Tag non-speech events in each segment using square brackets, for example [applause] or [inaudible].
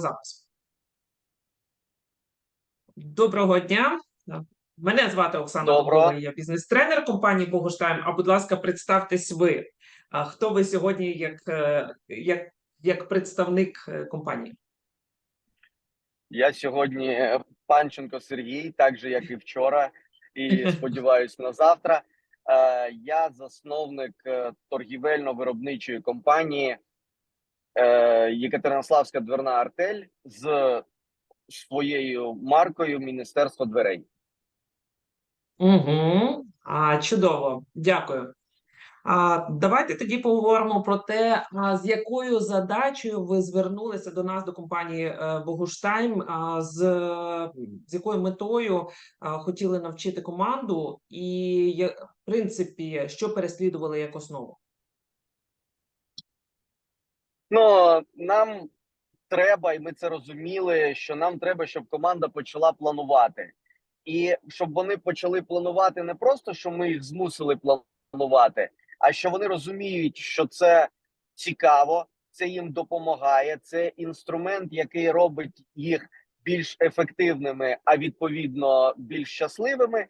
запис. Доброго дня. Мене звати Оксана Доброго. Я бізнес-тренер компанії Богуштайм. А будь ласка, представтесь ви. Хто ви сьогодні як, е, як, як представник е, компанії? Я сьогодні е, Панченко Сергій, так же як і вчора, і [laughs] сподіваюсь на завтра. Я засновник торгівельно-виробничої компанії Єкатеринославська дверна артель з своєю маркою Міністерство дверей. Угу. А, чудово, дякую. А, давайте тоді поговоримо про те, а, з якою задачею ви звернулися до нас, до компанії е, Богуштайм, а, з, з якою метою а, хотіли навчити команду, і в принципі, що переслідували як основу? Ну нам треба, і ми це розуміли, що нам треба, щоб команда почала планувати, і щоб вони почали планувати не просто, що ми їх змусили планувати, а що вони розуміють, що це цікаво, це їм допомагає. Це інструмент, який робить їх більш ефективними, а відповідно більш щасливими.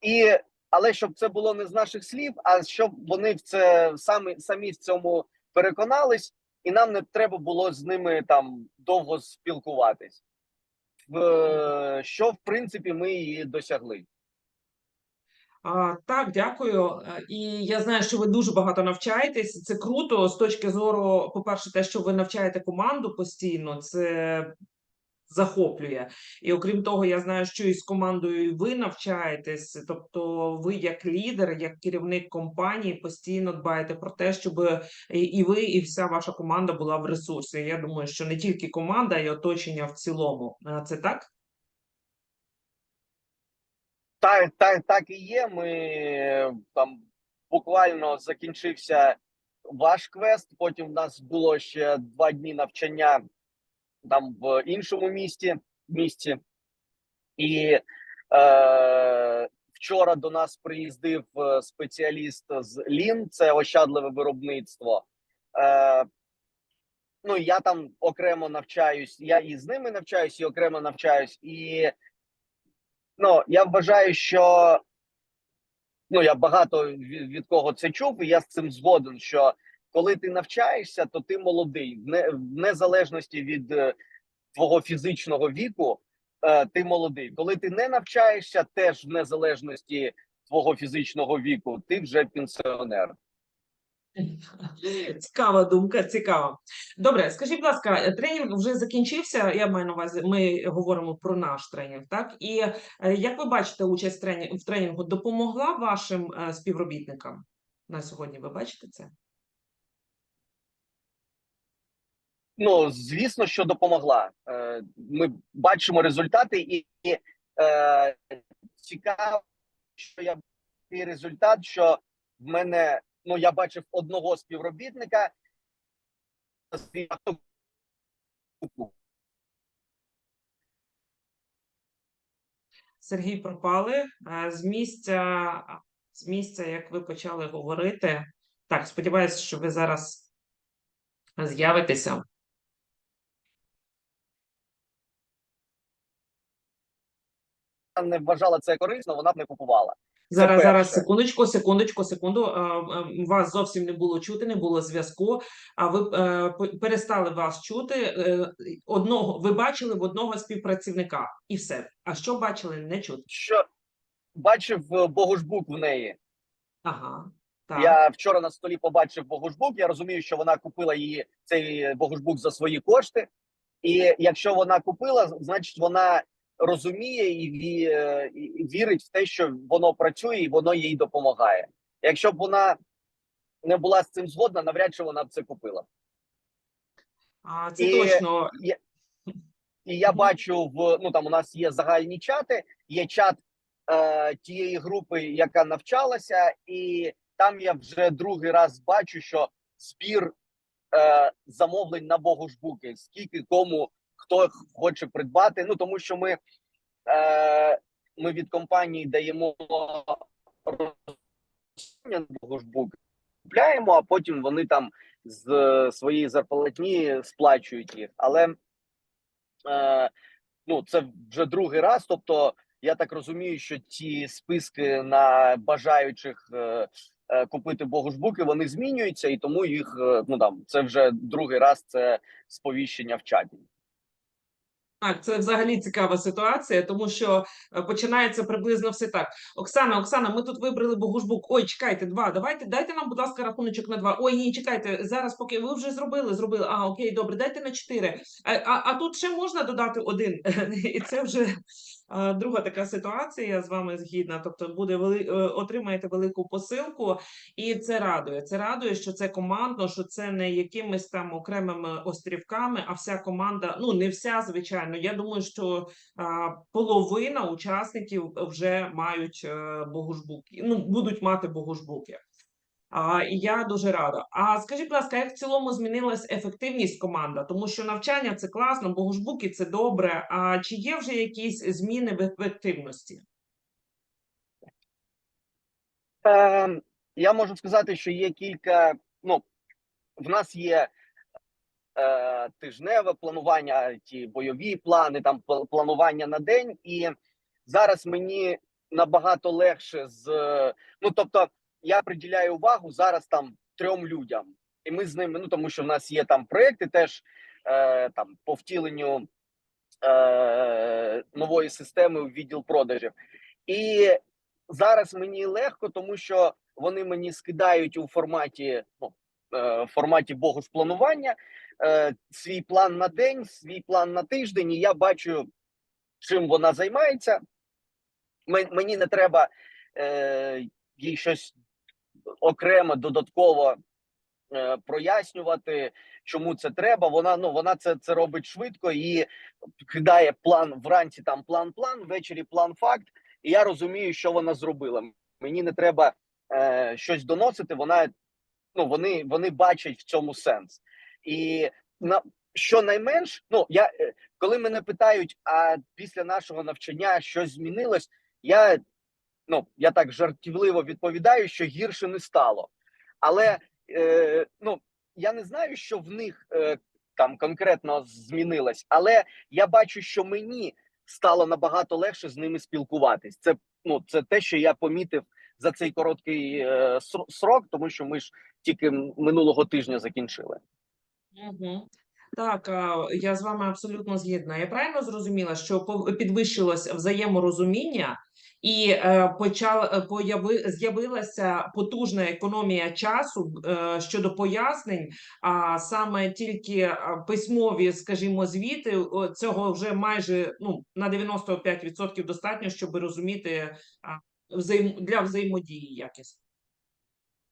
І але щоб це було не з наших слів, а щоб вони в це самі самі в цьому переконались, і нам не треба було з ними там довго спілкуватись. Що в принципі ми і досягли. Так, дякую. І я знаю, що ви дуже багато навчаєтесь. Це круто з точки зору, по-перше, те, що ви навчаєте команду постійно, це захоплює. І окрім того, я знаю, що і з командою ви навчаєтесь. Тобто, ви як лідер, як керівник компанії, постійно дбаєте про те, щоб і ви, і вся ваша команда була в ресурсі. Я думаю, що не тільки команда, а й оточення в цілому. Це так? Так, так, так і є. Ми там буквально закінчився ваш квест. Потім в нас було ще два дні навчання там в іншому місті місті. І е, вчора до нас приїздив е, спеціаліст з Лін, це ощадливе виробництво. Е, ну я там окремо навчаюсь. Я і з ними навчаюсь, і окремо навчаюсь. І ну я вважаю, що ну я багато від, від кого це чув, і я з цим згоден. Що коли ти навчаєшся, то ти молодий, не в незалежності від е, твого фізичного віку. е, Ти молодий. Коли ти не навчаєшся, теж в незалежності твого фізичного віку, ти вже пенсіонер. [laughs] Цікава думка, цікава. Добре, скажіть, будь ласка, тренінг вже закінчився. Я маю на увазі, ми говоримо про наш тренінг, так? І е, як ви бачите, участь в трені- в тренінгу допомогла вашим співробітникам на сьогодні? Ви бачите це? Ну звісно, що допомогла. Е, Ми бачимо результати, і е, цікаво, що я такий результат, що в мене ну я бачив одного співробітника. Сергій пропали Е, з місця, з місця, як ви почали говорити. Так, сподіваюся, що ви зараз з'явитеся. Не вважала це корисно, вона б не купувала. Зараз, зараз, перше. секундочку, секундочку, секунду. Е, е, Вас зовсім не було чути, не було зв'язку. А ви е, перестали вас чути. Одного ви бачили в одного співпрацівника, і все. А що бачили, не чути. Що бачив богушбук в неї. Ага, так. Я вчора на столі побачив богушбук. Я розумію, що вона купила її цей богушбук за свої кошти. І якщо вона купила, значить вона розуміє і, ві- і вірить в те, що воно працює і воно їй допомагає. Якщо б вона не була з цим згодна, навряд чи вона б це купила. А це і- точно. І я бачу в ну там у нас є загальні чати, є чат е, тієї групи, яка навчалася, і там я вже другий раз бачу, що збір е, замовлень на богушбуки, скільки кому хто хоче придбати. Ну тому що ми, е, ми від компанії даємо богушбук, купляємо, а потім вони там з своєї зарплатні сплачують їх. Але Е, ну, це вже другий раз. Тобто, я так розумію, що ті списки на бажаючих е, е, купити богушбуки вони змінюються, і тому їх е, ну там це вже другий раз це сповіщення в чаті. Так, це взагалі цікава ситуація, тому що е, починається приблизно все так. Оксана, Оксана, ми тут вибрали Богушбук. Ой, чекайте, два. Давайте дайте нам, будь ласка, рахуночок на два. Ой, ні, чекайте. Зараз поки ви вже зробили, зробили. А, окей, добре, дайте на чотири. А, а, а тут ще можна додати один. [laughs] І це вже друга така ситуація. З вами згідна. Тобто, буде вели... е, отримаєте велику посилку, і це радує. Це радує, що це командно, що це не якимись там окремими острівками, а вся команда. Ну не вся, звичайно. Я думаю, що а, половина учасників вже мають е, богушбуки. Ну будуть мати богушбуки. А, і я дуже рада. А скажіть, будь ласка, як в цілому змінилась ефективність команда? Тому що навчання це класно, богушбуки це добре. А чи є вже якісь зміни в ефективності? Е, я можу сказати, що є кілька. Ну, в нас є е, тижневе планування, ті бойові плани, там пл- планування на день, і зараз мені набагато легше з. Ну тобто, я приділяю увагу зараз там трьом людям, і ми з ними. Ну тому що в нас є там проекти, теж е, там по втіленню е, нової системи в відділ продажів. І зараз мені легко, тому що вони мені скидають у форматі ну, е, форматі планування е, свій план на день, свій план на тиждень, і я бачу, чим вона займається. Мені не треба е, їй щось окремо додатково е, прояснювати, чому це треба. Вона ну вона це, це робить швидко і кидає план вранці. Там план-план, ввечері план-факт. І я розумію, що вона зробила. Мені не треба е, щось доносити. Вона ну вони, вони бачать в цьому сенс. І на щонайменш, ну я е, коли мене питають, а після нашого навчання щось змінилось, я ну я так жартівливо відповідаю, що гірше не стало. Але е, ну я не знаю, що в них е, там конкретно змінилось, але я бачу, що мені стало набагато легше з ними спілкуватись. Це ну це те, що я помітив за цей короткий е, срок, тому що ми ж тільки минулого тижня закінчили. Угу. Так, я з вами абсолютно згідна. Я правильно зрозуміла, що підвищилось взаєморозуміння і е, почала е, появи, з'явилася потужна економія часу е, щодо пояснень, а саме тільки письмові, скажімо, звіти цього вже майже ну на 95% достатньо, щоб розуміти взаєм... для взаємодії якісно.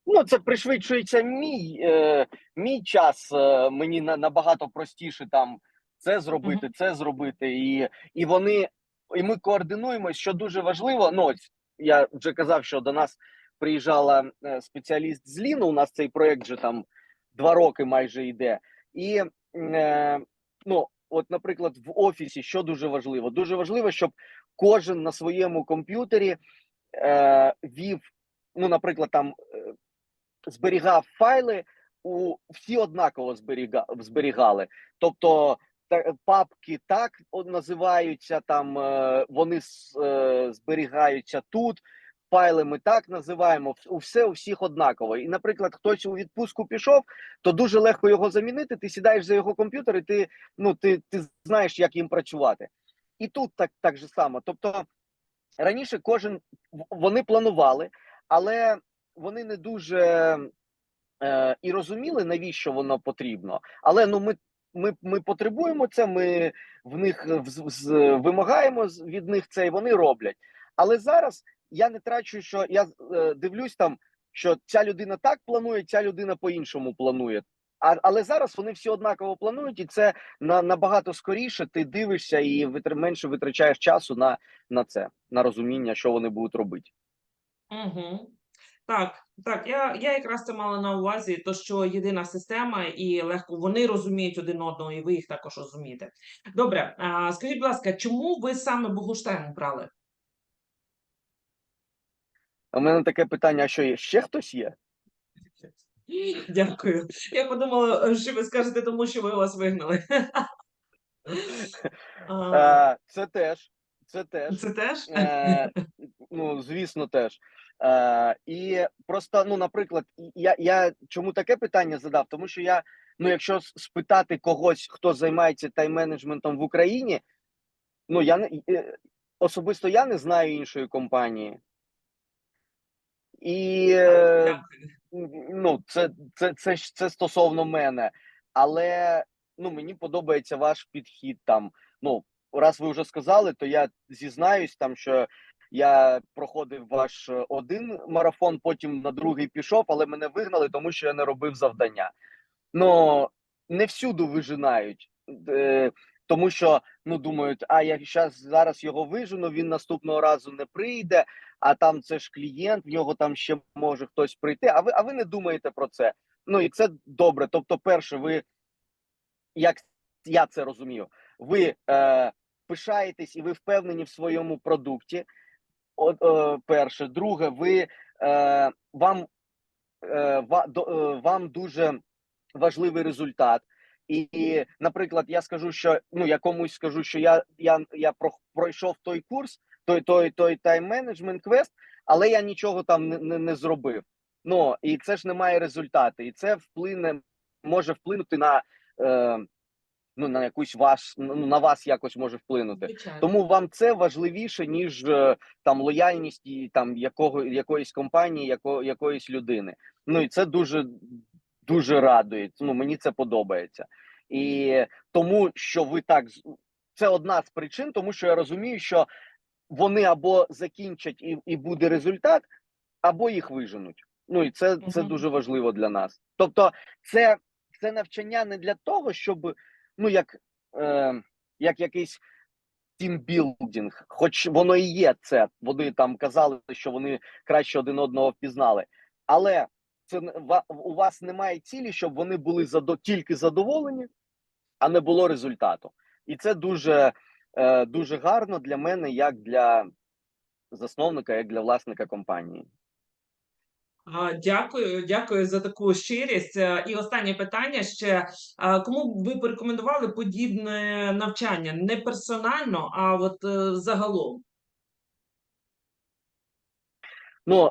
Ну, це пришвидшується мій, е, мій час. Е, мені на, набагато простіше там це зробити, це зробити. І, і вони, і ми координуємось, що дуже важливо. Ну, ось я вже казав, що до нас приїжджала е, спеціаліст з Ліну. У нас цей проект вже там два роки майже йде. І е, ну, от, наприклад, в офісі, що дуже важливо? Дуже важливо, щоб кожен на своєму комп'ютері е, вів, ну, наприклад, там. е, зберігав файли, у всі однаково зберіга, зберігали. Тобто папки так називаються, там е, вони е, зберігаються тут. Файли ми так називаємо, у все у всіх однаково. І, наприклад, хтось у відпустку пішов, то дуже легко його замінити. Ти сідаєш за його комп'ютер, і ти ну ти, ти знаєш, як їм працювати. І тут так, так же само. Тобто раніше кожен вони планували, але вони не дуже е, і розуміли, навіщо воно потрібно. Але ну ми, ми, ми потребуємо це. Ми в них е, вз- з- вимагаємо від них це, і вони роблять. Але зараз я не трачу, що я е, дивлюсь там, що ця людина так планує, ця людина по-іншому планує. А, але зараз вони всі однаково планують, і це на, набагато скоріше. Ти дивишся і витр, менше витрачаєш часу на, на це, на розуміння, що вони будуть робити. Угу. Так, так, я, я якраз це мала на увазі, то що єдина система і легко вони розуміють один одного, і ви їх також розумієте. Добре, а, скажіть, будь ласка, чому ви саме Богуштайн брали? У мене таке питання: а що є? Ще хтось є? Дякую. Я подумала, що ви скажете, тому що ви вас вигнали. [laughs] Е, Це теж. Це теж. Це теж? Е, ну, звісно, теж. Е, і просто, ну, наприклад, я, я чому таке питання задав? Тому що я, ну, якщо спитати когось, хто займається тайм-менеджментом в Україні, ну, я не е, особисто я не знаю іншої компанії. І е, ну, це, це, це, це стосовно мене. Але ну, мені подобається ваш підхід там. Ну, раз ви вже сказали, то я зізнаюсь там, що я проходив ваш е, один марафон, потім на другий пішов, але мене вигнали, тому що я не робив завдання. Ну, не всюди вижинають. Е, тому що ну думають, а я щас зараз його вижену, він наступного разу не прийде, а там це ж клієнт, в нього там ще може хтось прийти. А ви, а ви не думаєте про це? Ну і це добре. Тобто, перше, ви як я це розумію, ви е, пишаєтесь і ви впевнені в своєму продукті. От, е, перше, друге, ви е, вам, е, ва, до, е, вам дуже важливий результат. І, наприклад, я скажу, що ну я комусь скажу, що я я, я про, пройшов той курс, той той той тайм-менеджмент квест, але я нічого там не, не, не зробив. Ну і це ж не має результати, і це вплине може вплинути на е, ну на якусь ваш ну, на вас якось може вплинути. Звичайно. Тому вам це важливіше ніж е, там лояльність і там якого якоїсь компанії, яко, якоїсь людини. Ну і це дуже дуже радує. Ну мені це подобається, і тому, що ви так це одна з причин, тому що я розумію, що вони або закінчать і, і буде результат, або їх виженуть. Ну і це, це дуже важливо для нас. Тобто, це, це навчання не для того, щоб ну як, е, як якийсь тімбілдинг, хоч воно і є це. Вони там казали, що вони краще один одного впізнали, але це у вас немає цілі, щоб вони були задо, тільки задоволені, а не було результату. І це дуже, е, дуже гарно для мене, як для засновника, як для власника компанії. Дякую, дякую за таку щирість. Е, І останнє питання ще. Кому б ви порекомендували подібне навчання? Не персонально, а от е, загалом. Ну,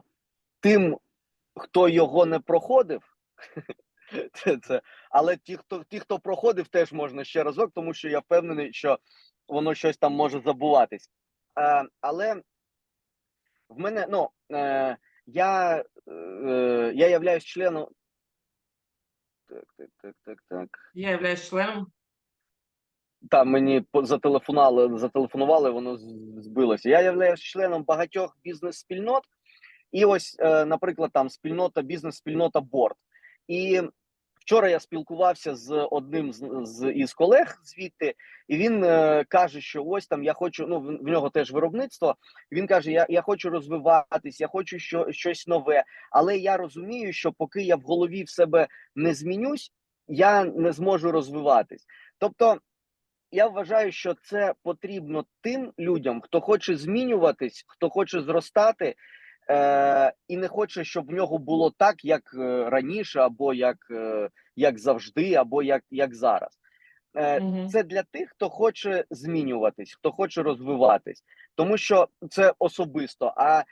тим, хто його не проходив, [laughs] це, це, але ті, хто ті, хто проходив, теж можна ще разок, тому що я впевнений, що воно щось там може забуватись. Е, але в мене, ну, е, я, е, я являюсь членом. Так, так, так, так, так. Я являюсь членом. Там мені зателефонували, зателефонували, воно збилося. Я являюсь членом багатьох бізнес-спільнот, і ось, е, наприклад, там спільнота, бізнес-спільнота Борд. І вчора я спілкувався з одним з, з із колег звідти, і він е, каже, що ось там я хочу. Ну, в, нього теж виробництво. Він каже: Я, я хочу розвиватись, я хочу що, щось нове. Але я розумію, що поки я в голові в себе не змінюсь, я не зможу розвиватись. Тобто. Я вважаю, що це потрібно тим людям, хто хоче змінюватись, хто хоче зростати, е, і не хоче, щоб в нього було так, як е, раніше, або як, е, як завжди, або як, як зараз. Е, Мгм. Це для тих, хто хоче змінюватись, хто хоче розвиватись, тому що це особисто. А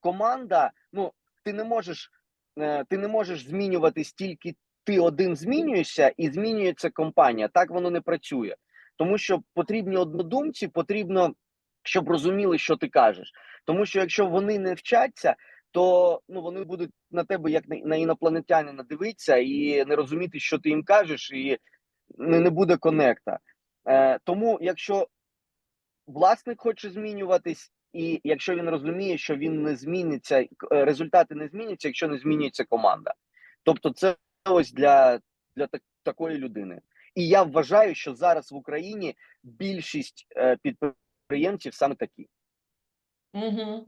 команда, ну ти не можеш, е, ти не можеш змінюватись тільки ти один змінюєшся, і змінюється компанія. Так воно не працює, тому що потрібні однодумці, потрібно, щоб розуміли, що ти кажеш. Тому що якщо вони не вчаться, то ну вони будуть на тебе як на, на інопланетянина дивитися і не розуміти, що ти їм кажеш, і не, не буде конекта. Е, тому, якщо власник хоче змінюватись, і якщо він розуміє, що він не зміниться, е, результати не зміняться, якщо не змінюється команда. Тобто, це ось для, для так, такої людини. І я вважаю, що зараз в Україні більшість е, підприємців саме такі. Угу.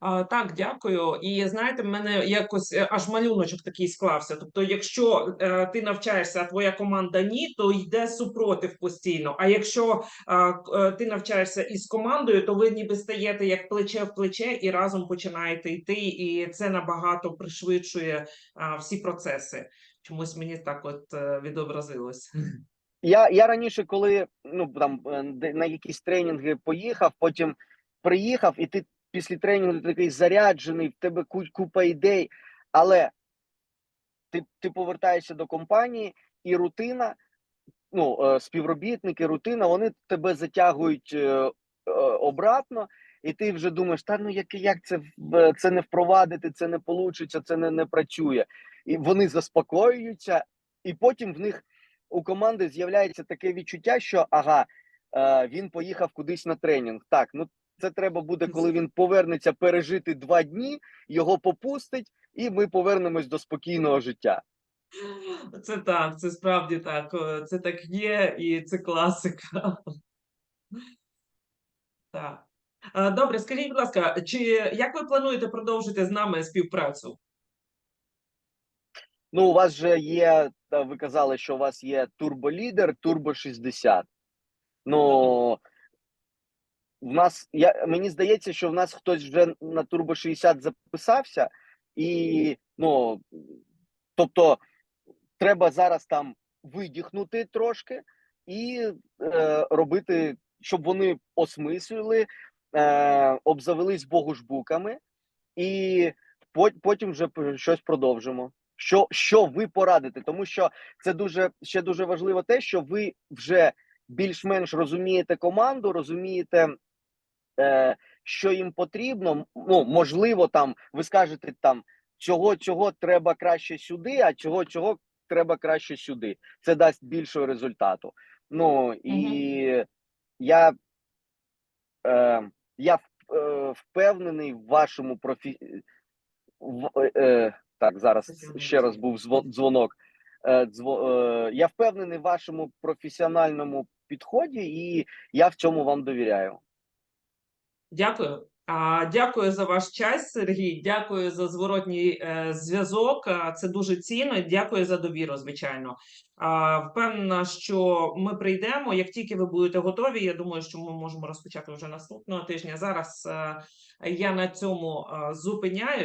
А, так, дякую. І знаєте, в мене якось е, аж малюночок такий склався. Тобто, якщо е, ти навчаєшся, а твоя команда ні, то йде супротив постійно. А якщо е, ти навчаєшся із командою, то ви ніби стаєте як плече в плече і разом починаєте йти, і це набагато пришвидшує а, всі процеси. Чомусь мені так от е, відобразилось. Я, я раніше, коли ну там е, де- на якісь тренінги поїхав, потім приїхав, і ти після тренінгу ти такий заряджений, в тебе купа ідей, але ти, ти повертаєшся до компанії, і рутина, ну, е, співробітники, рутина, вони тебе затягують е, е, обратно, і ти вже думаєш, та ну як, як це це не впровадити, це не получиться, це не, не працює. І вони заспокоюються, і потім в них у команди з'являється таке відчуття, що ага, він поїхав кудись на тренінг. Так, ну це треба буде, коли він повернеться пережити два дні, його попустить, і ми повернемось до спокійного життя. Це так, це справді так. е, Це так є, і це класика. Так. Е, Добре, скажіть, будь ласка, чи як ви плануєте продовжити з нами співпрацю? Ну, у вас же є, ви казали, що у вас є турболідер, турбо 60. Ну в нас я мені здається, що в нас хтось вже на турбо 60 записався, і ну тобто треба зараз там видихнути трошки і е, робити, щоб вони осмислили, е, обзавелись богушбуками, і потім вже щось продовжимо. Що, що ви порадите? Тому що це дуже ще дуже важливо те, що ви вже більш-менш розумієте команду, розумієте, що їм потрібно. Ну, можливо, там ви скажете там чого, чого треба краще сюди, а чого, чого треба краще сюди. Це дасть більшого результату. Ну і я, е, я е, впевнений в вашому профі... в, е, е, так, зараз ще раз був зво- дзвонок. Е, дзво, е, я впевнений в вашому професіональному підході, і я в цьому вам довіряю. Дякую. Дякую за ваш час, Сергій. Дякую за зворотній е, зв'язок. Це дуже цінно. Дякую за довіру, звичайно. Впевнена, що ми прийдемо. Як тільки ви будете готові, я думаю, що ми можемо розпочати вже наступного тижня. Зараз е, я на цьому е, зупиняюсь.